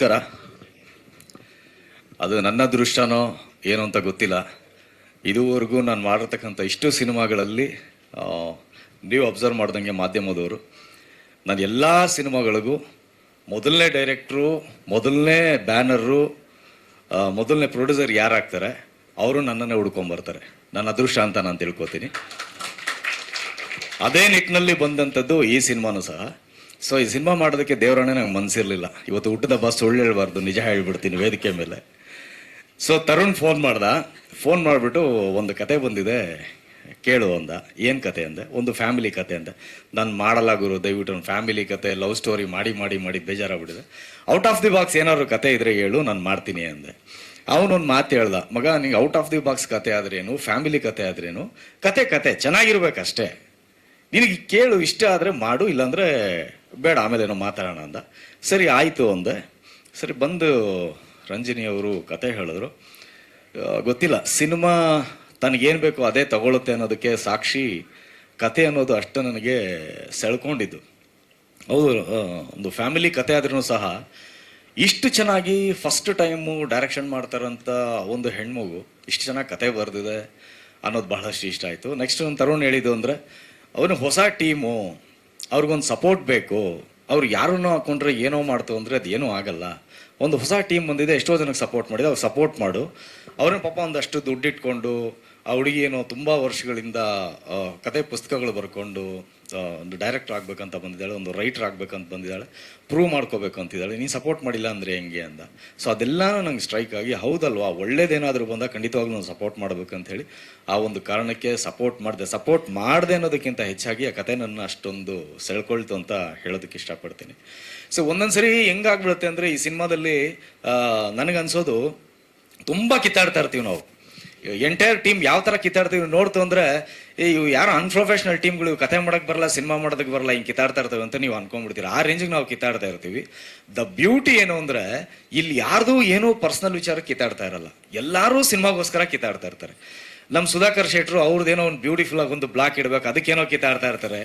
ನಮಸ್ಕಾರ. ಅದು ನನ್ನ ದೃಷ್ಟನೋ ಏನು ಅಂತ ಗೊತ್ತಿಲ್ಲ. ಇದುವರೆಗೂ ನಾನು ಮಾಡಿರ್ತಕ್ಕಂಥ ಇಷ್ಟು ಸಿನಿಮಾಗಳಲ್ಲಿ ನೀವು ಅಬ್ಸರ್ವ್ ಮಾಡ್ದಂಗೆ ಮಾಧ್ಯಮದವರು, ನಾನು ಎಲ್ಲ ಸಿನಿಮಾಗಳಿಗೂ ಮೊದಲನೇ ಡೈರೆಕ್ಟ್ರು, ಮೊದಲನೇ ಬ್ಯಾನರು ಮೊದಲನೇ ಪ್ರೊಡ್ಯೂಸರ್ ಯಾರಾಗ್ತಾರೆ, ಅವರು ನನ್ನನ್ನೇ ಹುಡ್ಕೊಂಬರ್ತಾರೆ. ನನ್ನ ಅದೃಷ್ಟ ಅಂತ ನಾನು ತಿಳ್ಕೊತೀನಿ. ಅದೇ ನಿಟ್ಟಿನಲ್ಲಿ ಬಂದಂಥದ್ದು ಈ ಸಿನಿಮಾನು ಸಹ. ಸೊ ಈ ಸಿನಿಮಾ ಮಾಡೋದಕ್ಕೆ ದೇವರನ್ನೇ ನಂಗೆ ಮನಸ್ಸಿರಲಿಲ್ಲ ಇವತ್ತು ಹುಟ್ಟದ ಬಸ್ ಸುಳ್ಳು ಹೇಳ್ಬಾರ್ದು, ನಿಜ ಹೇಳ್ಬಿಡ್ತೀನಿ ವೇದಿಕೆ ಮೇಲೆ. ಸೊ ತರುಣ್ ಫೋನ್ ಮಾಡ್ದ. ಫೋನ್ ಮಾಡಿಬಿಟ್ಟು ಒಂದು ಕತೆ ಬಂದಿದೆ. ಕೇಳು ಅಂದ. ಏನು ಕತೆ ಅಂದೆ? ಒಂದು ಫ್ಯಾಮಿಲಿ ಕತೆ ಅಂದೆ. ನಾನು ಮಾಡಲ್ಲ ಗುರು, ದಯವಿಟ್ಟು ಒಂದು ಫ್ಯಾಮಿಲಿ ಕತೆ ಲವ್ ಸ್ಟೋರಿ ಮಾಡಿ ಮಾಡಿ ಮಾಡಿ ಬೇಜಾರಾಗ್ಬಿಟ್ಟಿದೆ. ಔಟ್ ಆಫ್ ದಿ ಬಾಕ್ಸ್ ಏನಾದ್ರು ಕತೆ ಇದ್ರೆ ಹೇಳು, ನಾನು ಮಾಡ್ತೀನಿ ಅಂದೆ. ಅವನೊಂದು ಮಾತು ಹೇಳ್ದ. ಮಗ, ನಿಂಗೆ ಔಟ್ ಆಫ್ ದಿ ಬಾಕ್ಸ್ ಕತೆ ಆದ್ರೇನು ಫ್ಯಾಮಿಲಿ ಕತೆ ಆದ್ರೇನು? ಕತೆ ಕತೆ, ಚೆನ್ನಾಗಿರ್ಬೇಕಷ್ಟೇ. ನಿನಗೆ ಕೇಳು, ಇಷ್ಟ ಆದರೆ ಮಾಡು, ಇಲ್ಲಾಂದರೆ ಬೇಡ, ಆಮೇಲೆ ಏನೋ ಮಾತಾಡೋಣ ಅಂದ. ಸರಿ, ಆಯಿತು ಅಂದೆ. ಸರಿ, ಬಂದು ರಂಜಿನಿ ಅವರು ಕತೆ ಹೇಳಿದ್ರು. ಗೊತ್ತಿಲ್ಲ, ಸಿನಿಮಾ ತನಗೇನು ಬೇಕೋ ಅದೇ ತಗೊಳುತ್ತೆ ಅನ್ನೋದಕ್ಕೆ ಸಾಕ್ಷಿ ಕತೆ ಅನ್ನೋದು ಅಷ್ಟು ನನಗೆ ಸೆಳ್ಕೊಂಡಿದ್ದು. ಹೌದು ಒಂದು ಫ್ಯಾಮಿಲಿ ಕತೆ ಆದ್ರೂ ಸಹ ಇಷ್ಟು ಚೆನ್ನಾಗಿ ಫಸ್ಟ್ ಟೈಮು ಡೈರೆಕ್ಷನ್ ಮಾಡ್ತಾರಂತ ಒಂದು ಹೆಣ್ಮಗು, ಇಷ್ಟು ಚೆನ್ನಾಗಿ ಕತೆ ಬರೆದಿದೆ ಅನ್ನೋದು ಬಹಳಷ್ಟು ಇಷ್ಟ ಆಯಿತು. ನೆಕ್ಸ್ಟ್ ಒಂದು ತರುಣ್ ಹೇಳಿದ್ದು ಅಂದರೆ, ಅವನು ಹೊಸ ಟೀಮು. ಅವ್ರಿಗೊಂದು ಸಪೋರ್ಟ್ ಬೇಕು. ಅವ್ರು ಯಾರನ್ನೋ ಹಾಕೊಂಡ್ರೆ ಏನೋ ಮಾಡ್ತು ಅಂದರೆ ಅದು ಏನೂ ಆಗಲ್ಲ. ಒಂದು ಹೊಸ ಟೀಮ್ ಬಂದಿದೆ, ಎಷ್ಟೋ ಜನಕ್ಕೆ ಸಪೋರ್ಟ್ ಮಾಡಿದೆ, ಅವ್ರು ಸಪೋರ್ಟ್ ಮಾಡು. ಅವ್ರನ್ನ ಪಾಪ ಒಂದಷ್ಟು ದುಡ್ಡಿಟ್ಕೊಂಡು ಆ ಹುಡುಗಿ ಏನು ತುಂಬ ವರ್ಷಗಳಿಂದ ಕತೆ ಪುಸ್ತಕಗಳು ಬರ್ಕೊಂಡು ಒಂದು ಡೈರೆಕ್ಟರ್ ಆಗಬೇಕಂತ ಬಂದಿದ್ದಾಳೆ, ಒಂದು ರೈಟರ್ ಆಗಬೇಕಂತ ಬಂದಿದ್ದಾಳೆ ಪ್ರೂವ್ ಮಾಡ್ಕೋಬೇಕು ಅಂತಿದ್ದಾಳೆ, ನೀನು ಸಪೋರ್ಟ್ ಮಾಡಿಲ್ಲ ಅಂದರೆ ಹೆಂಗೆ ಅಂತ. ಸೊ ಅದೆಲ್ಲನೂ ನಂಗೆ ಸ್ಟ್ರೈಕ್ ಆಗಿ, ಹೌದಲ್ವಾ, ಒಳ್ಳೇದೇನಾದರೂ ಬಂದಾಗ ಖಂಡಿತವಾಗ್ಲೂ ನಾನು ಸಪೋರ್ಟ್ ಮಾಡಬೇಕಂತೇಳಿ ಆ ಒಂದು ಕಾರಣಕ್ಕೆ ಸಪೋರ್ಟ್ ಮಾಡಿದೆ. ಸಪೋರ್ಟ್ ಮಾಡಿದೆ ಅನ್ನೋದಕ್ಕಿಂತ ಹೆಚ್ಚಾಗಿ ಆ ಕತೆ ನನ್ನ ಅಷ್ಟೊಂದು ಸೆಳ್ಕೊಳ್ತು ಅಂತ ಹೇಳೋದಕ್ಕೆ ಇಷ್ಟಪಡ್ತೀನಿ. ಸೊ ಒಂದೊಂದ್ಸರಿ ಹೆಂಗಾಗ್ಬಿಡುತ್ತೆ ಅಂದರೆ, ಈ ಸಿನಿಮಾದಲ್ಲಿ ನನಗನ್ಸೋದು, ತುಂಬ ಕಿತ್ತಾಡ್ತಾ ಇರ್ತೀವಿ ನಾವು. ಎಂಟೈರ್ ಟೀಮ್ ಯಾವ ಥರ ಕಿತ್ತಾಡ್ತೀವಿ ನೋಡ್ತು ಅಂದರೆ ಇವು ಯಾರೋ ಅನ್ಪ್ರೊಫೆಷನಲ್ ಟೀಮ್ಗಳು ಕತೆ ಮಾಡೋಕ್ಕೆ ಬರಲ್ಲ ಸಿನಿಮಾ ಮಾಡೋದಕ್ಕೆ ಬರಲ್ಲ, ಹಿಂಗೆ ಕಿತ್ತಾಡ್ತಾ ಇರ್ತವೆ ಅಂತ ನೀವು ಅನ್ಕೊಂಡ್ಬಿಡ್ತೀರಾ? ಆ ರೇಂಜಿಗೆ ನಾವು ಕಿತ್ತಾಡ್ತಾ ಇರ್ತೀವಿ. ದ ಬ್ಯೂಟಿ ಏನು ಅಂದ್ರೆ, ಇಲ್ಲಿ ಯಾರ್ದು ಏನೋ ಪರ್ಸನಲ್ ವಿಚಾರ ಕಿತ್ತಾಡ್ತಾ ಇರಲ್ಲ. ಎಲ್ಲರೂ ಸಿನಿಮಾಗೋಸ್ಕರ ಕಿತ್ತಾಡ್ತಾ ಇರ್ತಾರೆ. ನಮ್ಮ ಸುಧಾಕರ್ ಶೆಟ್ಟರು ಅವ್ರದ್ದೇನೋ ಒಂದು ಬ್ಯೂಟಿಫುಲ್ ಆಗಿ ಒಂದು ಬ್ಲಾಕ್ ಇಡಬೇಕು, ಅದಕ್ಕೇನೋ ಕಿತ್ತಾಡ್ತಾ ಇರ್ತಾರೆ.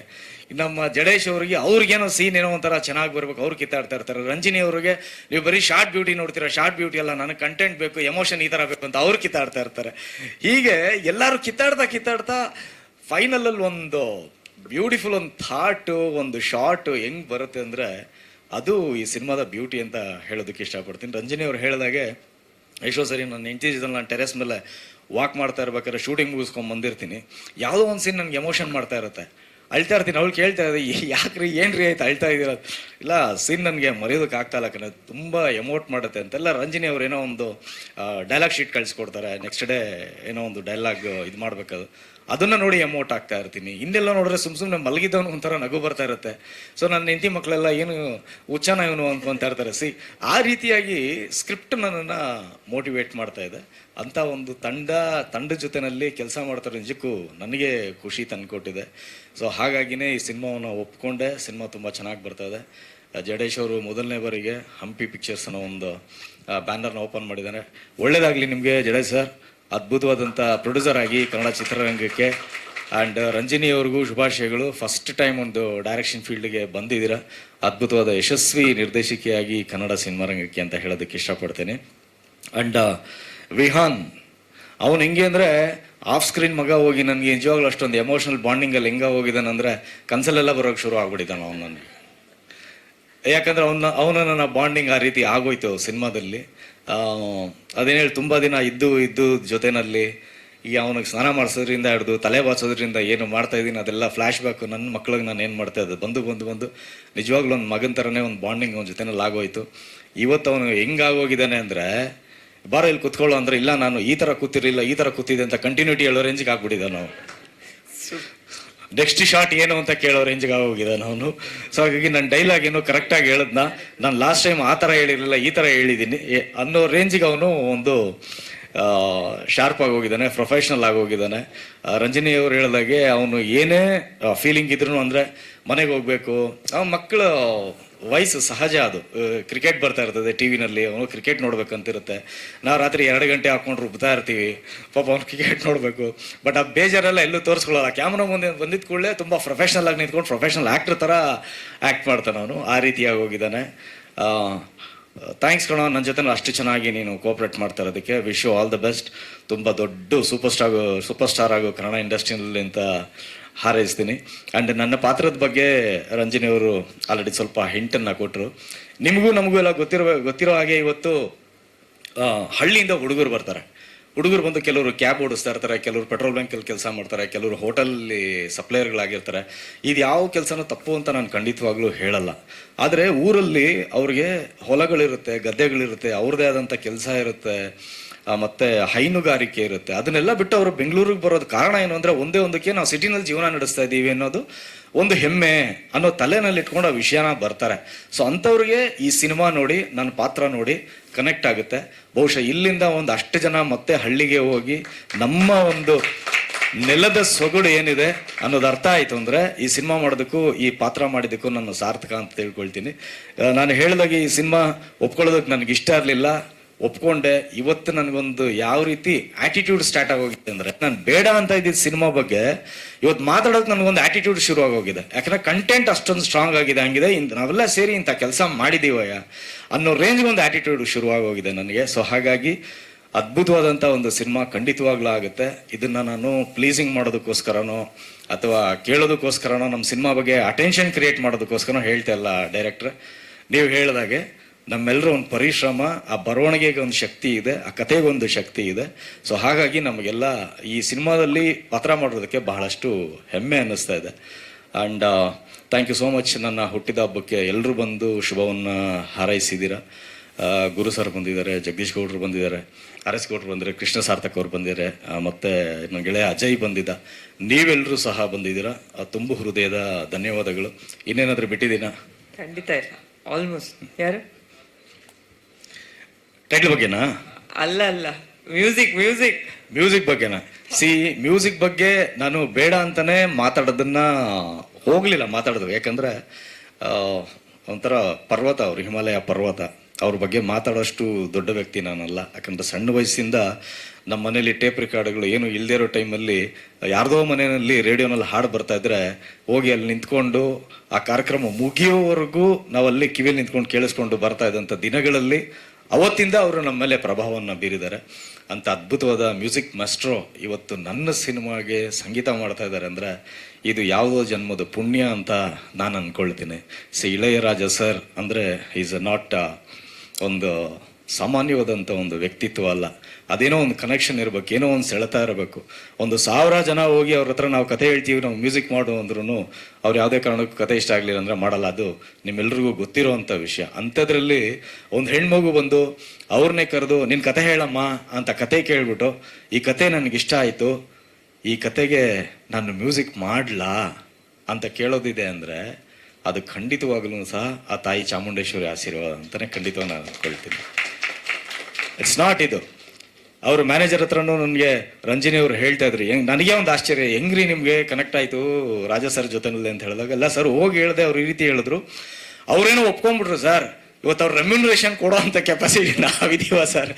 ನಮ್ಮ ಜಡೇಶ್ ಅವರಿಗೆ ಅವ್ರಿಗೇನೋ ಸೀನ್ ಏನೋ ಒಂಥರ ಚೆನ್ನಾಗಿ ಬರ್ಬೇಕು, ಅವ್ರು ಕಿತ್ತಾಡ್ತಾ ಇರ್ತಾರೆ. ರಂಜಿನಿ ಅವರಿಗೆ ನೀವು ಬರೀ ಶಾರ್ಟ್ ಬ್ಯೂಟಿ ನೋಡ್ತೀರಾ ಶಾರ್ಟ್ ಬ್ಯೂಟಿ ಅಲ್ಲ, ನನಗೆ ಕಂಟೆಂಟ್ ಬೇಕು ಎಮೋಷನ್ ಈ ಥರ ಬೇಕು ಅಂತ ಅವ್ರು ಕಿತ್ತಾಡ್ತಾ ಇರ್ತಾರೆ. ಹೀಗೆ ಎಲ್ಲರೂ ಕಿತ್ತಾಡ್ತಾ ಕಿತ್ತಾಡ್ತಾ ಫೈನಲಲ್ಲಿ ಒಂದು ಬ್ಯೂಟಿಫುಲ್ ಒಂದು ಥಾಟು ಒಂದು ಶಾರ್ಟ್ ಹೆಂಗೆ ಬರುತ್ತೆ ಅಂದರೆ ಅದು ಈ ಸಿನಿಮಾದ ಬ್ಯೂಟಿ ಅಂತ ಹೇಳೋದಕ್ಕೆ ಇಷ್ಟಪಡ್ತೀನಿ. ರಂಜಿನಿ ಅವ್ರು ಹೇಳಿದಾಗೆ ಎಷ್ಟೋ ಸರಿ, ನನ್ನ ಹೆಂಡತಿ ನಾನು ಟೆರೆಸ್ ಮೇಲೆ ವಾಕ್ ಮಾಡ್ತಾ ಇರ್ಬೇಕಾದ್ರೆ ಶೂಟಿಂಗ್ ಮುಗಿಸ್ಕೊಂಡು ಬಂದಿರ್ತೀನಿ. ಯಾವುದೋ ಒಂದು ಸೀನ್ ನನಗೆ ಎಮೋಷನ್ ಮಾಡ್ತಾ ಇರುತ್ತೆ. ಅಳ್ತಾ ಇರ್ತೀನಿ, ಅವ್ಳು ಕೇಳ್ತಾ ಇದ್ದೆ ಯಾಕ್ರಿ ರೀ ಆಯ್ತು, ಅಳ್ತಾ ಇದ್ದೀರ ಇಲ್ಲ ಸೀನ್ ನನಗೆ ಮರೆಯೋದಕ್ಕೆ ಆಗ್ತಾ ಇಲ್ಲ ಕಣ, ತುಂಬ ಎಮೋಟ್ ಮಾಡುತ್ತೆ ಅಂತೆಲ್ಲ ರಂಜಿನಿ ಅವ್ರು ಏನೋ ಒಂದು ಡೈಲಾಗ್ ಶೀಟ್ ಕಳಿಸ್ಕೊಡ್ತಾರೆ ನೆಕ್ಸ್ಟ್ ಡೇ ಏನೋ ಒಂದು ಡೈಲಾಗ್ ಇದು ಮಾಡಬೇಕದು. ಅದನ್ನು ನೋಡಿ ಎಮೋಟ್ ಆಗ್ತಾ ಇರ್ತೀನಿ. ಹಿಂದೆಲ್ಲ ನೋಡಿದ್ರೆ ಸುಮ್ ಸುಮ್ಮನೆ ಮಲಗಿದ್ದವನು ಒಂಥರ ನಗು ಬರ್ತಾ ಇರುತ್ತೆ. ಸೊ ನನ್ನ ಹೆಂಡತಿ ಮಕ್ಕಳೆಲ್ಲ ಏನು ಉಚ್ಚಾನ ಇವನು ಅಂತ ಇರ್ತಾರೆ. ಸಿ ಆ ರೀತಿಯಾಗಿ ಸ್ಕ್ರಿಪ್ಟ್ ನನ್ನನ್ನು ಮೋಟಿವೇಟ್ ಮಾಡ್ತಾ ಇದೆ. ಅಂತ ಒಂದು ತಂಡ ತಂಡ ಜೊತೆಯಲ್ಲಿ ಕೆಲಸ ಮಾಡ್ತಾರೆ ನಿಜಕ್ಕೂ ನನಗೆ ಖುಷಿ ತಂದುಕೊಟ್ಟಿದೆ. ಸೊ ಹಾಗಾಗಿನೇ ಈ ಸಿನಿಮಾವನ್ನು ಒಪ್ಕೊಂಡೆ. ಸಿನಿಮಾ ತುಂಬ ಚೆನ್ನಾಗಿ ಬರ್ತಾ ಇದೆ. ಜಡೇಶ್ ಅವರು ಮೊದಲನೇ ಬಾರಿಗೆ ಹಂಪಿ ಪಿಕ್ಚರ್ಸ್ ಅನ್ನೋ ಒಂದು ಬ್ಯಾನರ್ನ ಓಪನ್ ಮಾಡಿದ್ದಾರೆ. ಒಳ್ಳೇದಾಗಲಿ ನಿಮಗೆ ಜಡೇಶ್ ಸರ್. ಅದ್ಭುತವಾದಂಥ ಪ್ರೊಡ್ಯೂಸರ್ ಆಗಿ ಕನ್ನಡ ಚಿತ್ರರಂಗಕ್ಕೆ. ಆ್ಯಂಡ್ ರಂಜಿನಿ ಅವ್ರಿಗೂ ಶುಭಾಶಯಗಳು. ಫಸ್ಟ್ ಟೈಮ್ ಒಂದು ಡೈರೆಕ್ಷನ್ ಫೀಲ್ಡ್ಗೆ ಬಂದಿದ್ದೀರಾ. ಅದ್ಭುತವಾದ ಯಶಸ್ವಿ ನಿರ್ದೇಶಕಿಯಾಗಿ ಕನ್ನಡ ಸಿನಿಮಾ ರಂಗಕ್ಕೆ ಅಂತ ಹೇಳೋದಕ್ಕೆ ಇಷ್ಟಪಡ್ತೇನೆ. ಆ್ಯಂಡ್ ವಿಹಾನ್ ಅವನು ಹೆಂಗೆ ಅಂದರೆ ಆಫ್ ಸ್ಕ್ರೀನ್ ಮಗ ಹೋಗಿ ನನಗೆ ನಿಜವಾಗ್ಲೂ ಅಷ್ಟೊಂದು ಎಮೋಷನಲ್ ಬಾಂಡಿಂಗಲ್ಲಿ ಹೆಂಗೆ ಹೋಗಿದ್ದಾನಂದರೆ ಕನಸಲ್ಲೆಲ್ಲ ಬರೋಕ್ಕೆ ಶುರು ಆಗ್ಬಿಟ್ಟಿದ್ದಾನೆ ಅವನು ನನಗೆ. ಯಾಕಂದರೆ ಅವನ ಅವನ ನನ್ನ ಬಾಂಡಿಂಗ್ ಆ ರೀತಿ ಆಗೋಯ್ತು ಸಿನಿಮಾದಲ್ಲಿ. ಅದೇನು ಹೇಳಿ, ತುಂಬ ದಿನ ಇದ್ದು ಇದ್ದು ಜೊತೆನಲ್ಲಿ ಈಗ ಅವನಿಗೆ ಸ್ನಾನ ಮಾಡಿಸೋದ್ರಿಂದ ಹಿಡ್ದು ತಲೆ ಬಾಚೋದ್ರಿಂದ ಏನು ಮಾಡ್ತಾ ಇದ್ದೀನಿ ಅದೆಲ್ಲ ಫ್ಲ್ಯಾಶ್ ಬ್ಯಾಕ್ ನನ್ನ ಮಕ್ಳಿಗೆ ನಾನು ಏನು ಮಾಡ್ತಾ ಇದ್ದೆ? ಬಂದು ಬಂದು ಬಂದು ನಿಜವಾಗ್ಲೂ ಒಂದು ಮಗನ ಥರನೇ ಒಂದು ಬಾಂಡಿಂಗ್ ಅವನ ಜೊತೆನಲ್ಲಿ ಆಗೋಯ್ತು. ಇವತ್ತು ಅವನು ಹೆಂಗಾಗೋಗಿದ್ದಾನೆ ಅಂದರೆ ಬಾರ ಇಲ್ಲಿ ಕುತ್ಕೊಳ್ಳೋ ಅಂದ್ರೆ, ಇಲ್ಲ ನಾನು ಈ ಥರ ಕೂತಿರಲಿಲ್ಲ, ಈ ಥರ ಕೂತಿದ್ದೆ ಅಂತ ಕಂಟಿನ್ಯೂಟಿ ಹೇಳೋ ರೇಂಜ್ಗೆ ಆಗ್ಬಿಟ್ಟಿದ್ದಾನೆ ನಾವು. ನೆಕ್ಸ್ಟ್ ಶಾಟ್ ಏನು ಅಂತ ಕೇಳೋ ರೇಂಜ್ಗೆ ಆಗೋಗಿದೆ ಅವನು ಸೊ ಹಾಗಾಗಿ ನನ್ನ ಡೈಲಾಗ್ ಏನು ಕರೆಕ್ಟಾಗಿ ಹೇಳದ್ನ. ನಾನು ಲಾಸ್ಟ್ ಟೈಮ್ ಆ ಥರ ಹೇಳಿರಲಿಲ್ಲ, ಈ ಥರ ಹೇಳಿದ್ದೀನಿ. ಅನ್ನೋ ರೇಂಜಿಗೆ ಅವನು ಒಂದು ಶಾರ್ಪ್ ಆಗಿ ಹೋಗಿದ್ದಾನೆ ಪ್ರೊಫೆಷ್ನಲ್ ಆಗಿ ಹೋಗಿದ್ದಾನೆ. ಆ, ರಂಜಿನಿ ಅವ್ರು ಹೇಳಿದಾಗೆ ಅವನು ಏನೇ ಫೀಲಿಂಗ್ ಇದ್ರು ಅಂದರೆ ಮನೆಗೆ ಹೋಗಬೇಕು. ಮಕ್ಕಳು ವಯಸ್ಸು ಸಹಜ ಅದು. ಕ್ರಿಕೆಟ್ ಬರ್ತಾ ಇರ್ತದೆ ಟಿ ವಿನಲ್ಲಿ ಅವನು ಕ್ರಿಕೆಟ್ ನೋಡ್ಬೇಕಂತಿರುತ್ತೆ. ನಾವು ರಾತ್ರಿ ಎರಡು ಗಂಟೆ ಹಾಕೊಂಡು ರುಬ್ತಾ ಇರ್ತೀವಿ. ಪಾಪ ಅವ್ನು ಕ್ರಿಕೆಟ್ ನೋಡಬೇಕು. ಬಟ್ ಆ ಬೇಜಾರೆಲ್ಲ ಎಲ್ಲೂ ತೋರಿಸ್ಕೊಳ್ಳಲ್ಲ. ಕ್ಯಾಮ್ರಾ ಮುಂದೆ ಬಂದಿದ್ದ ಕೂಡಲೇ ತುಂಬ ಪ್ರೊಫೆಷ್ನಲ್ ಆಗಿ ನಿಂತ್ಕೊಂಡು ಪ್ರೊಫೆಷ್ನಲ್ ಆ್ಯಕ್ಟ್ರ್ ಥರ ಆ್ಯಕ್ಟ್ ಮಾಡ್ತಾನೆ ಅವನು. ಆ ರೀತಿಯಾಗಿ ಹೋಗಿದ್ದಾನೆ. ಥ್ಯಾಂಕ್ಸ್ ಕಣೋ ನನ್ನ ಜೊತೆ ಅಷ್ಟು ಚೆನ್ನಾಗಿ ನೀನು ಕೋಆಪ್ರೇಟ್ ಮಾಡ್ತಾ ಇರೋದಕ್ಕೆ. Wish you all the best ತುಂಬ ದೊಡ್ಡ ಸೂಪರ್ ಸ್ಟಾರ್ ಸೂಪರ್ ಸ್ಟಾರ್ ಆಗೋ ಕನ್ನಡ ಇಂಡಸ್ಟ್ರಿನಲ್ಲಿ ಅಂತ ಹಾರೈಸ್ತೀನಿ. ಆ್ಯಂಡ್ ನನ್ನ ಪಾತ್ರದ ಬಗ್ಗೆ ರಂಜನಿ ಅವರು ಆಲ್ರೆಡಿ ಸ್ವಲ್ಪ ಹಿಂಟನ್ನು ಕೊಟ್ಟರು ನಿಮಗೂ ನಮಗೂ ಎಲ್ಲ ಗೊತ್ತಿರೋ ಗೊತ್ತಿರೋ ಹಾಗೆ ಇವತ್ತು ಹಳ್ಳಿಯಿಂದ ಹುಡುಗರು ಬರ್ತಾರೆ. ಹುಡುಗರು ಬಂದು ಕೆಲವರು ಕ್ಯಾಬ್ ಓಡಿಸ್ತಾ ಇರ್ತಾರೆ, ಕೆಲವರು ಪೆಟ್ರೋಲ್ ಬ್ಯಾಂಕಲ್ಲಿ ಕೆಲಸ ಮಾಡ್ತಾರೆ, ಕೆಲವರು ಹೋಟೆಲಲ್ಲಿ ಸಪ್ಲೈಯರ್ಗಳಾಗಿರ್ತಾರೆ ಇದು ಯಾವ ಕೆಲಸನೂ ತಪ್ಪು ಅಂತ ನಾನು ಖಂಡಿತವಾಗ್ಲೂ ಹೇಳಲ್ಲ. ಆದರೆ ಊರಲ್ಲಿ ಅವ್ರಿಗೆ ಹೊಲಗಳಿರುತ್ತೆ, ಗದ್ದೆಗಳಿರುತ್ತೆ, ಅವ್ರದ್ದೇ ಆದಂಥ ಕೆಲಸ ಇರುತ್ತೆ. ಮತ್ತೆ ಹೈನುಗಾರಿಕೆ ಇರುತ್ತೆ. ಅದನ್ನೆಲ್ಲ ಬಿಟ್ಟು ಅವರು ಬೆಂಗಳೂರಿಗೆ ಬರೋದು ಕಾರಣ ಏನು ಅಂದರೆ ಒಂದೇ ಒಂದಕ್ಕೆ ನಾವು ಸಿಟಿನಲ್ಲಿ ಜೀವನ ನಡೆಸ್ತಾ ಇದ್ದೀವಿ ಅನ್ನೋದು ಒಂದು ಹೆಮ್ಮೆ ಅನ್ನೋ ತಲೆನಲ್ಲಿ ಇಟ್ಕೊಂಡು ಆ ವಿಷಯನ ಬರ್ತಾರೆ. ಸೊ ಅಂಥವ್ರಿಗೆ ಈ ಸಿನಿಮಾ ನೋಡಿ, ನನ್ನ ಪಾತ್ರ ನೋಡಿ ಕನೆಕ್ಟ್ ಆಗುತ್ತೆ. ಬಹುಶಃ ಇಲ್ಲಿಂದ ಒಂದು ಅಷ್ಟು ಜನ ಮತ್ತೆ ಹಳ್ಳಿಗೆ ಹೋಗಿ ನಮ್ಮ ಒಂದು ನೆಲದ ಸೊಗಡು ಏನಿದೆ ಅನ್ನೋದು ಅರ್ಥ ಆಯಿತು ಅಂದರೆ ಈ ಸಿನಿಮಾ ಮಾಡೋದಕ್ಕೂ, ಈ ಪಾತ್ರ ಮಾಡಿದ್ದಕ್ಕೂ ನನ್ನ ಸಾರ್ಥಕ ಅಂತ ತಿಳ್ಕೊಳ್ತೀನಿ. ನಾನು ಹೇಳಿದಾಗ ಈ ಸಿನಿಮಾ ಒಪ್ಕೊಳ್ಳೋದಕ್ಕೆ ನನಗೆ ಇಷ್ಟ ಇರಲಿಲ್ಲ. ಒಪ್ಕೊಂಡೆ, ಇವತ್ತು ನನಗೊಂದು ಯಾವ ರೀತಿ ಆಟಿಟ್ಯೂಡ್ ಸ್ಟಾರ್ಟ್ ಆಗೋಗಿದೆ ಅಂದ್ರೆ, ನಾನು ಬೇಡ ಅಂತ ಇದ್ದಿದ್ದ ಸಿನಿಮಾ ಬಗ್ಗೆ ಇವತ್ತು ಮಾತಾಡೋದು ನನಗೊಂದು ಆಟಿಟ್ಯೂಡ್ ಶುರು ಆಗೋಗಿದೆ. ಯಾಕಂದ್ರೆ ಕಂಟೆಂಟ್ ಅಷ್ಟೊಂದು ಸ್ಟ್ರಾಂಗ್ ಆಗಿದೆ, ಹಂಗಿದೆ ಇಂಥ ನಾವೆಲ್ಲ ಸೇರಿ ಇಂಥ ಕೆಲಸ ಮಾಡಿದೀವಯ್ಯ ಅನ್ನೋ ರೇಂಜ್ಗೆ ಒಂದು ಆಟಿಟ್ಯೂಡ್ ಶುರು ಆಗೋಗಿದೆ ನನಗೆ. ಸೊ ಹಾಗಾಗಿ ಅದ್ಭುತವಾದಂಥ ಒಂದು ಸಿನಿಮಾ ಖಂಡಿತವಾಗ್ಲೂ ಆಗುತ್ತೆ. ಇದನ್ನು ನಾನು ಪ್ಲೀಸಿಂಗ್ ಮಾಡೋದಕ್ಕೋಸ್ಕರನೋ ಅಥವಾ ಕೇಳೋದಕ್ಕೋಸ್ಕರನೋ ನಮ್ಮ ಸಿನಿಮಾ ಬಗ್ಗೆ ಅಟೆನ್ಷನ್ ಕ್ರಿಯೇಟ್ ಮಾಡೋದಕ್ಕೋಸ್ಕರನೋ ಹೇಳ್ತಾ ಇಲ್ಲ ಡೈರೆಕ್ಟ್ರೆ ನೀವು ಹೇಳಿದಾಗೆ ನಮ್ಮೆಲ್ಲರ ಒಂದು ಪರಿಶ್ರಮ ಆ ಬರವಣಿಗೆಗೆ ಒಂದು ಶಕ್ತಿ ಇದೆ ಆ ಕಥೆಗೆ ಶಕ್ತಿ ಇದೆ. ಸೊ ಹಾಗಾಗಿ ನಮಗೆಲ್ಲ ಈ ಸಿನಿಮಾದಲ್ಲಿ ಪಾತ್ರ ಮಾಡೋದಕ್ಕೆ ಬಹಳಷ್ಟು ಹೆಮ್ಮೆ ಅನ್ನಿಸ್ತಾ ಇದೆ. And thank you so much ನನ್ನ ಹುಟ್ಟಿದ ಹಬ್ಬಕ್ಕೆ ಎಲ್ಲರೂ ಬಂದು ಶುಭವನ್ನು ಹಾರೈಸಿದ್ದೀರಾ ಆ, ಗುರು ಸರ್ ಬಂದಿದ್ದಾರೆ ಜಗದೀಶ್ ಗೌಡ್ರು ಬಂದಿದ್ದಾರೆ ಆರ್ ಎಸ್ ಗೌಡ್ರು ಬಂದಿದ್ದಾರೆ ಕೃಷ್ಣ ಸಾರ್ಥಕ್ ಅವರು ಬಂದಿದ್ದಾರೆ ಮತ್ತು ನನ್ನ ಗೆಳೆಯ ಅಜಯ್ ಬಂದಿದ್ದ. ನೀವೆಲ್ಲರೂ ಸಹ ಬಂದಿದ್ದೀರ. ತುಂಬು ಹೃದಯದ ಧನ್ಯವಾದಗಳು. ಇನ್ನೇನಾದರೂ ಬಿಟ್ಟಿದ್ದೀನಾ ಖಂಡಿತ ಇಲ್ಲ. ಆಲ್ಮೋಸ್ಟ್ ಯಾರು? ಟೈಟ್ಲ್ ಬಗ್ಗೆನಾ? ಅಲ್ಲ ಅಲ್ಲ. ಮ್ಯೂಸಿಕ್ ಮ್ಯೂಸಿಕ್ ಮ್ಯೂಸಿಕ್ ಬಗ್ಗೆನಾ? ಸಿ ಮ್ಯೂಸಿಕ್ ಬಗ್ಗೆ ನಾನು ಬೇಡ ಅಂತಾನೆ ಮಾತಾಡೋದನ್ನ ಹೋಗ್ಲಿಲ್ಲ ಮಾತಾಡೋದು. ಯಾಕಂದ್ರೆ ಒಂಥರ ಪರ್ವತ ಅವರು ಹಿಮಾಲಯ ಪರ್ವತ. ಅವ್ರ ಬಗ್ಗೆ ಮಾತಾಡೋಷ್ಟು ದೊಡ್ಡ ವ್ಯಕ್ತಿ ನಾನಲ್ಲ. ಯಾಕಂದ್ರೆ ಸಣ್ಣ ವಯಸ್ಸಿಂದ ನಮ್ಮ ಮನೇಲಿ ಟೇಪ್ ರೆಕಾರ್ಡ್ಗಳು ಏನು ಇಲ್ಲದೇ ಇರೋ ಟೈಮಲ್ಲಿ ಯಾರ್ದೋ ಮನೆಯಲ್ಲಿ ರೇಡಿಯೋನಲ್ಲಿ ಹಾಡು ಬರ್ತಾ ಇದ್ರೆ ಹೋಗಿ ಅಲ್ಲಿ ನಿಂತ್ಕೊಂಡು ಆ ಕಾರ್ಯಕ್ರಮ ಮುಗಿಯೋವರೆಗೂ ನಾವಲ್ಲಿ ಕಿವಿಯಲ್ಲಿ ನಿಂತ್ಕೊಂಡು ಕೇಳಿಸ್ಕೊಂಡು ಬರ್ತಾ ಇದ್ದಂಥ ದಿನಗಳಲ್ಲಿ ಅವತ್ತಿಂದ ಅವರು ನಮ್ಮ ಮೇಲೆ ಪ್ರಭಾವವನ್ನು ಬೀರಿದ್ದಾರೆ. ಅಂತ ಅದ್ಭುತವಾದ ಮ್ಯೂಸಿಕ್ ಮಾಸ್ಟ್ರೋ ಇವತ್ತು ನನ್ನ ಸಿನಿಮಾಗೆ ಸಂಗೀತ ಮಾಡ್ತಾ ಇದ್ದಾರೆ ಅಂದರೆ ಇದು ಯಾವುದೋ ಜನ್ಮದ ಪುಣ್ಯ ಅಂತ ನಾನು ಅಂದ್ಕೊಳ್ತೀನಿ ಸಿ, ಇಳೆಯರಾಜ ಸರ್ ಅಂದರೆ ಈಸ್ ನಾಟ್ ಒಂದು ಸಾಮಾನ್ಯವಾದಂಥ ಒಂದು ವ್ಯಕ್ತಿತ್ವ ಅಲ್ಲ. ಅದೇನೋ ಒಂದು ಕನೆಕ್ಷನ್ ಇರಬೇಕು, ಏನೋ ಒಂದು ಸೆಳೆತ ಇರಬೇಕು. ಒಂದು ಸಾವಿರ ಜನ ಹೋಗಿ ಅವ್ರ ಹತ್ರ ನಾವು ಕತೆ ಹೇಳ್ತೀವಿ, ನಾವು ಮ್ಯೂಸಿಕ್ ಮಾಡು ಅಂದ್ರೂ ಅವ್ರು ಯಾವುದೇ ಕಾರಣಕ್ಕೂ ಕತೆ ಇಷ್ಟ ಆಗಲಿಲ್ಲ ಅಂದರೆ ಮಾಡಲ್ಲ. ಅದು ನಿಮ್ಮೆಲ್ರಿಗೂ ಗೊತ್ತಿರೋವಂಥ ವಿಷಯ. ಅಂಥದ್ರಲ್ಲಿ ಒಂದು ಹೆಣ್ಮಗು ಬಂದು ಅವ್ರನ್ನೇ ಕರೆದು ನಿನ್ನ ಕತೆ ಹೇಳಮ್ಮ ಅಂತ ಕತೆ ಕೇಳ್ಬಿಟ್ಟು, ಈ ಕತೆ ಇಷ್ಟ ಆಯಿತು. ಈ ಕತೆಗೆ ನಾನು ಮ್ಯೂಸಿಕ್ ಮಾಡಲಾ? ಅಂತ ಕೇಳೋದಿದೆ ಅಂದರೆ, ಅದು ಖಂಡಿತವಾಗಲೂ ಸಹ ಆ ತಾಯಿ ಚಾಮುಂಡೇಶ್ವರಿ ಆಶೀರ್ವಾದ ಅಂತಲೇ ಖಂಡಿತವಾಗಿ ನಾನು ಅಂದ್ಕೊಳ್ತೀನಿ ಇಟ್ಸ್ ನಾಟ್ ಇದು. ಅವ್ರ ಮ್ಯಾನೇಜರ್ ಹತ್ರನೂ ನನಗೆ ರಂಜಿನಿ ಅವರು ಹೇಳ್ತಾ ಇದ್ರು, ಹೆಂಗ್, ನನಗೆ ಒಂದು ಆಶ್ಚರ್ಯ, ಹೆಂಗ್ರಿ ನಿಮಗೆ ಕನೆಕ್ಟ್ ಆಯಿತು ರಾಜಾ ಸರ್ ಜೊತೆನಲ್ಲಿ ಅಂತ ಹೇಳಿದಾಗ? ಎಲ್ಲ ಸರ್ ಹೋಗಿ ಹೇಳಿದೆ, ಅವ್ರು ಈ ರೀತಿ ಹೇಳಿದ್ರು. ಅವರೇನೋ ಒಪ್ಕೊಂಡ್ಬಿಟ್ರು ಸರ್ ಇವತ್ತು ಅವ್ರ ರೆಮ್ಯುನರೇಷನ್ ಕೊಡೋ ಅಂತ ಕೆಪಾಸಿಟಿ ನಾವಿದೀವ ಸರ್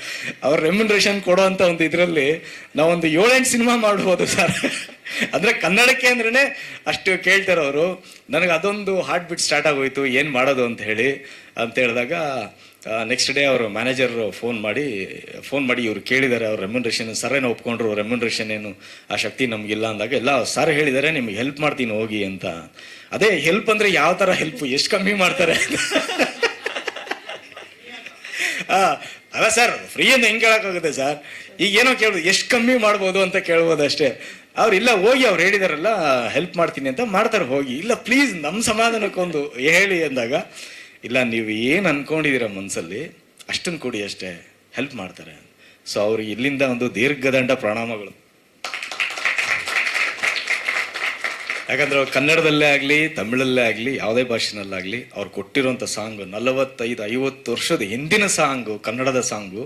ಅವ್ರ ರೆಮ್ಯುನರೇಷನ್ ಕೊಡೋ ಅಂತ ಒಂದು ಇದರಲ್ಲಿ ನಾವೊಂದು ಏಳೆಂಟು ಸಿನಿಮಾ ಮಾಡ್ಬೋದು ಸರ್ ಅಂದ್ರೆ ಕನ್ನಡಕ್ಕೆ ಅಂದ್ರೇ ಅಷ್ಟು ಕೇಳ್ತಾರೆ ಅವರು. ನನಗೆ ಅದೊಂದು ಹಾರ್ಟ್ ಬಿಟ್ ಸ್ಟಾರ್ಟ್ ಆಗೋಯ್ತು, ಏನು ಮಾಡೋದು ಅಂತ ಹೇಳಿ, ಅಂತ ಹೇಳಿದಾಗ ನೆಕ್ಸ್ಟ್ ಡೇ ಅವರು ಮ್ಯಾನೇಜರ್ ಫೋನ್ ಮಾಡಿ ಫೋನ್ ಮಾಡಿ ಇವರು ಕೇಳಿದ್ದಾರೆ ಅವ್ರ ರೆಮ್ಯುನರೇಷನ್ ಸರೇನ ಒಪ್ಕೊಂಡ್ರು ರೆಮ್ಯುನರೇಷನ್ ಏನು, ಆ ಶಕ್ತಿ ನಮಗಿಲ್ಲ ಅಂದಾಗ ಎಲ್ಲ ಸರ್ ಹೇಳಿದ್ದಾರೆ ನಿಮ್ಗೆ ಹೆಲ್ಪ್ ಮಾಡ್ತೀನಿ, ಹೋಗಿ ಅಂತ. ಅದೇ ಹೆಲ್ಪ್ ಅಂದ್ರೆ ಯಾವ ಥರ ಹೆಲ್ಪ್ ಎಷ್ಟು ಕಮ್ಮಿ ಮಾಡ್ತಾರೆ? ಅಲ್ಲ ಸರ್ ಫ್ರೀ ಅಂತ ಹೆಂಗೆ ಕೇಳೋಕ್ಕಾಗುತ್ತೆ ಸರ್ ಈಗ ಏನೋ ಕೇಳೋದು ಎಷ್ಟು ಕಮ್ಮಿ ಮಾಡ್ಬೋದು ಅಂತ ಕೇಳ್ಬೋದು ಅಷ್ಟೇ. ಅವ್ರು ಇಲ್ಲ, ಹೋಗಿ ಅವ್ರು ಹೇಳಿದಾರಲ್ಲ ಹೆಲ್ಪ್ ಮಾಡ್ತೀನಿ ಅಂತ ಮಾಡ್ತಾರೆ, ಹೋಗಿ. ಇಲ್ಲ ಪ್ಲೀಸ್ ನಮ್ಮ ಸಮಾಧಾನಕ್ಕೊಂದು ಹೇಳಿ ಅಂದಾಗ ಇಲ್ಲ, ನೀವು ಏನು ಅಂದ್ಕೊಂಡಿದ್ದೀರ ಮನಸ್ಸಲ್ಲಿ ಅಷ್ಟನ್ನು ಕೊಡಿ ಅಷ್ಟೇ ಹೆಲ್ಪ್ ಮಾಡ್ತಾರೆ. ಸೊ ಅವರು ಇಲ್ಲಿಂದ ಒಂದು ದೀರ್ಘದಂಡ ಪ್ರಣಾಮಗಳು. ಯಾಕಂದ್ರೆ ಅವ್ರು ಕನ್ನಡದಲ್ಲೇ ಆಗಲಿ, ತಮಿಳಲ್ಲೇ ಆಗಲಿ, ಯಾವುದೇ ಭಾಷೆನಲ್ಲಾಗಲಿ, ಅವ್ರು ಕೊಟ್ಟಿರೋಂಥ ಸಾಂಗು ನಲವತ್ತೈದು ಐವತ್ತು ವರ್ಷದ ಹಿಂದಿನ ಸಾಂಗು, ಕನ್ನಡದ ಸಾಂಗು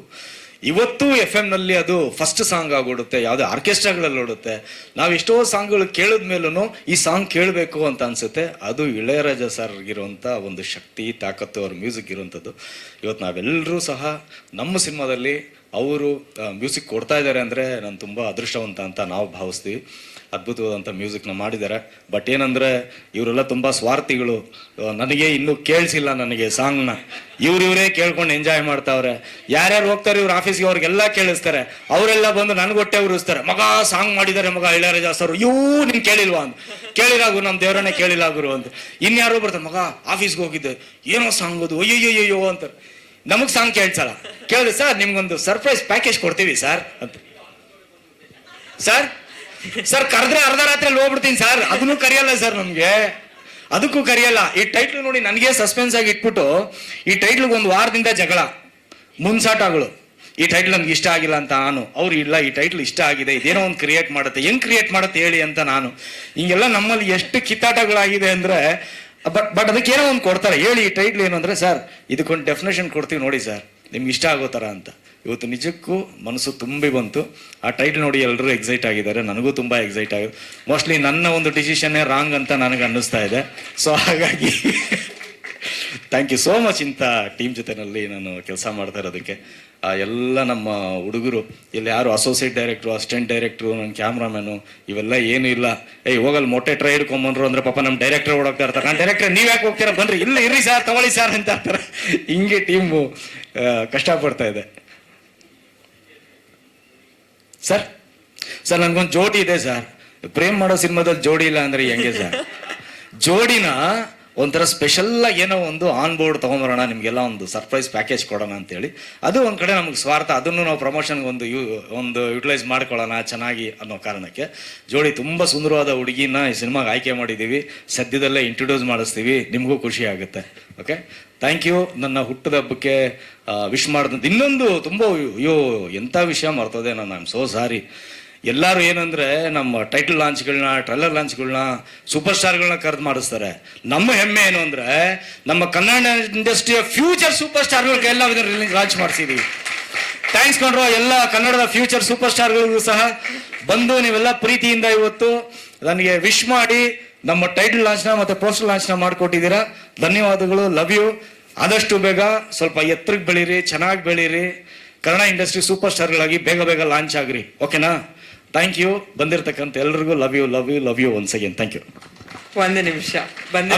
ಇವತ್ತು ಎಫ್ ಎಮ್ನಲ್ಲಿ ಅದು ಫಸ್ಟ್ ಸಾಂಗ್ ಆಗೋಡುತ್ತೆ, ಯಾವುದೇ ಆರ್ಕೆಸ್ಟ್ರಾಗಳಲ್ಲಿ ಓಡುತ್ತೆ. ನಾವು ಎಷ್ಟೋ ಸಾಂಗ್ಗಳು ಕೇಳಿದ ಮೇಲೂ ಈ ಸಾಂಗ್ ಕೇಳಬೇಕು ಅಂತ ಅನಿಸುತ್ತೆ. ಅದು ಇಳೆಯರಾಜ ಸರ್ ಇರುವಂಥ ಒಂದು ಶಕ್ತಿ, ತಾಕತ್ತು, ಅವ್ರ ಮ್ಯೂಸಿಕ್ ಇರುವಂಥದ್ದು. ಇವತ್ತು ನಾವೆಲ್ಲರೂ ಸಹ ನಮ್ಮ ಸಿನಿಮಾದಲ್ಲಿ ಅವರು ಮ್ಯೂಸಿಕ್ ಕೊಡ್ತಾ ಇದ್ದಾರೆ ಅಂದರೆ ನಾನು ತುಂಬ ಅದೃಷ್ಟವಂತ ಅಂತ ನಾವು ಭಾವಿಸ್ತೀವಿ. ಅದ್ಭುತವಾದಂಥ ಮ್ಯೂಸಿಕ್ನ ಮಾಡಿದ್ದಾರೆ ಬಟ್ ಏನಂದ್ರೆ, ಇವರೆಲ್ಲ ತುಂಬಾ ಸ್ವಾರ್ಥಿಗಳು. ನನಗೆ ಇನ್ನೂ ಕೇಳಿಸಿಲ್ಲ ನನಗೆ ಸಾಂಗ್ನ ಇವ್ರು ಕೇಳ್ಕೊಂಡು ಎಂಜಾಯ್ ಮಾಡ್ತಾವ್ರೆ. ಯಾರ್ಯಾರು ಹೋಗ್ತಾರೆ, ಇವ್ರ ಆಫೀಸ್ಗೆ ಅವ್ರಿಗೆಲ್ಲ ಕೇಳಿಸ್ತಾರೆ. ಅವರೆಲ್ಲ ಬಂದು ನನ್ಗೊಟ್ಟೆ ಉರಿಸ್ತಾರೆ. ಮಗ ಸಾಂಗ್ ಮಾಡಿದ್ದಾರೆ ಮಗ ಇಳಯರಾಜ ಸರ್. ಇವು ನಿನ್ ಕೇಳಿಲ್ವಾ ಅಂತ ಕೇಳಿರಾಗು ನಮ್ಮ ದೇವರನ್ನೇ ಕೇಳಿಲ್ಲ ಗುರು ಅಂತ ಇನ್ಯಾರೋ ಬರ್ತಾರೆ, ಮಗ ಆಫೀಸ್ಗೆ ಹೋಗಿದ್ದೆ. ಏನೋ ಸಾಂಗ್ ಅದು ಅಯ್ಯೋ ಅಂತಾರೆ ನಮಗೆ ಸಾಂಗ್ ಕೇಳ್ಸಲ್ಲ. ಕೇಳಿ ಸರ್, ನಿಮ್ಗೊಂದು ಸರ್ಪ್ರೈಸ್ ಪ್ಯಾಕೇಜ್ ಕೊಡ್ತೀವಿ ಸರ್ ಅಂತ. ಸರ್? ಸರ್, ಕರೆದ್ರೆ ಅರ್ಧ ರಾತ್ರಿ ಹೋಗ್ಬಿಡ್ತೀನಿ ಸರ್. ಅದನ್ನು ಕರೆಯಲ್ಲ ಸರ್ ನಮ್ಗೆ. ಅದಕ್ಕೂ ಕರೆಯಲ್ಲ. ಈ ಟೈಟ್ಲ್ ನೋಡಿ ನನಗೆ ಸಸ್ಪೆನ್ಸ್ ಆಗಿ ಇಟ್ಬಿಟ್ಟು ಈ ಟೈಟ್ಲ್ಗೆ ಒಂದು ವಾರದಿಂದ ಜಗಳ. ಮುನ್ಸಾಟಗಳು ಈ ಟೈಟ್ಲ್ ನನ್ಗೆ ಇಷ್ಟ ಆಗಿಲ್ಲ ಅಂತ ನಾನು. ಅವ್ರು ಇಲ್ಲ, ಈ ಟೈಟ್ಲ್ ಇಷ್ಟ ಆಗಿದೆ. ಇದೇನೋ ಒಂದು ಕ್ರಿಯೇಟ್ ಮಾಡುತ್ತೆ. ಹೆಂಗ್ ಕ್ರಿಯೇಟ್ ಮಾಡುತ್ತೆ ಹೇಳಿ ಅಂತ ನಾನು. ಹಿಂಗೆಲ್ಲ ನಮ್ಮಲ್ಲಿ ಎಷ್ಟು ಕಿತ್ತಾಟಗಳಾಗಿದೆ ಅಂದ್ರೆ ಬಟ್ ಬಟ್ ಅದಕ್ಕೆ ಏನೋ ಒಂದು ಕೊಡ್ತಾರೆ. ಹೇಳಿ, ಈ ಟೈಟ್ಲ್ ಏನು ಅಂದ್ರೆ, ಸರ್, ಇದಕ್ಕೊಂದು ಡೆಫಿನೇಷನ್ ಕೊಡ್ತೀವಿ ನೋಡಿ ಸರ್. ನಿಮ್ಗೆ ಇಷ್ಟ ಆಗೋ ಥರ ಅಂತ. ಇವತ್ತು ನಿಜಕ್ಕೂ ಮನಸ್ಸು ತುಂಬಿ ಬಂತು. ಆ ಟೈಟಲ್ ನೋಡಿ ಎಲ್ಲರೂ ಎಕ್ಸೈಟ್ ಆಗಿದ್ದಾರೆ. ನನಗೂ ತುಂಬ ಎಕ್ಸೈಟ್ ಆಗಿದೆ ಮೋಸ್ಟ್ಲಿ ನನ್ನ ಒಂದು ಡಿಸಿಷನ್ನೇ ರಾಂಗ್ ಅಂತ ನನಗೆ ಅನ್ನಿಸ್ತಾ ಇದೆ. ಸೊ ಹಾಗಾಗಿ ಥ್ಯಾಂಕ್ ಯು ಸೋ ಮಚ್ ಇಂಥ ಟೀಮ್ ಜೊತೆನಲ್ಲಿ ನಾನು ಕೆಲಸ ಮಾಡ್ತಾ ಇರೋದಕ್ಕೆ. ಎಲ್ಲ ನಮ್ಮ ಹುಡುಗರು, ಇಲ್ಲಿ ಯಾರು ಅಸೋಸಿಯೇಟ್ ಡೈರೆಕ್ಟ್ರು ಅಸಿಸ್ಟೆಂಟ್ ಡೈರೆಕ್ಟ್ರು ನನ್ನ ಕ್ಯಾಮ್ರಾಮ್ಯಾನು ಇವೆಲ್ಲ ಏನು ಇಲ್ಲ. ಏಯ್, ಹೋಗಲ್ ಮೊಟ್ಟೆ ಟ್ರೈ ಹಿಡ್ಕೊಂಬಂದ್ರು ಅಂದ್ರೆ ಪಾಪ ನಮ್ಮ ಡೈರೆಕ್ಟರ್ ಓಡೋಗ್ತಾ ಇರ್ತಾರೆ. ನಾನು ಡೈರೆಕ್ಟರ್ ನೀವು ಯಾಕೆ ಹೋಗ್ತೀರಾ? ಬಂದ್ರೆ ಇಲ್ಲ ಇರ್ರಿ ಸರ್ ತಗೊಳ್ಳಿ ಸರ್ ಅಂತ ಅಂತಾರೆ. ಹಿಂಗೆ ಟೀಮು ಕಷ್ಟಪಡ್ತಾ ಇದೆ. ಸರ್ ಸರ್ ನನ್ಗೊಂದು ಜೋಡಿ ಇದೆ ಸರ್. ಪ್ರೇಮ್ ಮಾಡೋ ಸಿನಿಮಾದಲ್ಲಿ ಜೋಡಿ ಇಲ್ಲ ಅಂದ್ರೆ ಹೆಂಗೆ ಸರ್? ಜೋಡಿನ? ಒಂಥರ ಸ್ಪೆಷಲ್ಲಾಗಿ ಏನೋ ಒಂದು ಆನ್ ಬೋರ್ಡ್ ತಗೊಂಬರೋಣ, ನಿಮಗೆಲ್ಲ ಒಂದು ಸರ್ಪ್ರೈಸ್ ಪ್ಯಾಕೇಜ್ ಕೊಡೋಣ ಅಂತೇಳಿ. ಅದು ಒಂದು ಕಡೆ ನಮ್ಗೆ ಸ್ವಾರ್ಥ, ಅದನ್ನು ನಾವು ಪ್ರಮೋಷನ್ಗೆ ಒಂದು ಯು, ಒಂದು ಯುಟಿಲೈಸ್ ಮಾಡ್ಕೊಳ್ಳೋಣ ಚೆನ್ನಾಗಿ ಅನ್ನೋ ಕಾರಣಕ್ಕೆ. ಜೋಡಿ ತುಂಬಾ ಸುಂದರವಾದ ಹುಡುಗಿನ ಈ ಸಿನಿಮಾಗೆ ಆಯ್ಕೆ ಮಾಡಿದ್ದೀವಿ ಸದ್ಯದಲ್ಲೇ ಇಂಟ್ರೊಡ್ಯೂಸ್ ಮಾಡಿಸ್ತೀವಿ. ನಿಮಗೂ ಖುಷಿ ಆಗುತ್ತೆ. ಓಕೆ ಥ್ಯಾಂಕ್ ಯು ನನ್ನ ಹುಟ್ಟದ ಹಬ್ಬಕ್ಕೆ ವಿಶ್ ಮಾಡಿದ ಇನ್ನೊಂದು ತುಂಬ, ಅಯ್ಯೋ, ಎಂಥ ವಿಷಯ ಮರ್ತದೆ ನಾನು. ಐ ಆಮ್ ಸೋ ಸಾರಿ ಎಲ್ಲರೂ ಏನಂದರೆ ನಮ್ಮ ಟೈಟಲ್ ಲಾಂಚ್ಗಳನ್ನ ಟ್ರೈಲರ್ ಲಾಂಚ್ಗಳನ್ನ ಸೂಪರ್ ಸ್ಟಾರ್ಗಳನ್ನ ಕರೆದು ಮಾಡಿಸ್ತಾರೆ. ನಮ್ಮ ಹೆಮ್ಮೆ ಏನು ಅಂದರೆ, ನಮ್ಮ ಕನ್ನಡ ಇಂಡಸ್ಟ್ರಿಯ ಫ್ಯೂಚರ್ ಸೂಪರ್ ಸ್ಟಾರ್ಗಳಿಗೆಲ್ಲ ಲಾಂಚ್ ಮಾಡಿಸಿದೀವಿ. ಥ್ಯಾಂಕ್ಸ್ ಕೊಂಡ್ರು ಎಲ್ಲ ಕನ್ನಡದ ಫ್ಯೂಚರ್ ಸೂಪರ್ ಸ್ಟಾರ್ಗಳಿಗೂ ಸಹ ಬಂದು ನೀವೆಲ್ಲ ಪ್ರೀತಿಯಿಂದ ಇವತ್ತು ನನಗೆ ವಿಶ್ ಮಾಡಿ ನಮ್ಮ ಟೈಟಲ್ ಲಾಂಚ್ನ ಮತ್ತು ಪೋಸ್ಟರ್ ಲಾಂಚ್ನ ಮಾಡಿಕೊಟ್ಟಿದ್ದೀರಾ. ಧನ್ಯವಾದಗಳು ಲವ್ ಯು ಆದಷ್ಟು ಬೇಗ ಸ್ವಲ್ಪ ಎತ್ತರಕ್ಕೆ ಬೆಳೀರಿ, ಚೆನ್ನಾಗಿ ಬೆಳೀರಿ. ಕನ್ನಡ ಇಂಡಸ್ಟ್ರಿ ಸೂಪರ್ ಸ್ಟಾರ್ಗಳಾಗಿ ಬೇಗ ಬೇಗ ಲಾಂಚ್ ಆಗ್ರಿ. ಓಕೆನಾ ಥ್ಯಾಂಕ್ ಯು ಬಂದಿರತಕ್ಕಂಥ ಎಲ್ರಿಗೂ love you love you love you once again thank you ಒಂದು ನಿಮಿಷ. ಬಂದ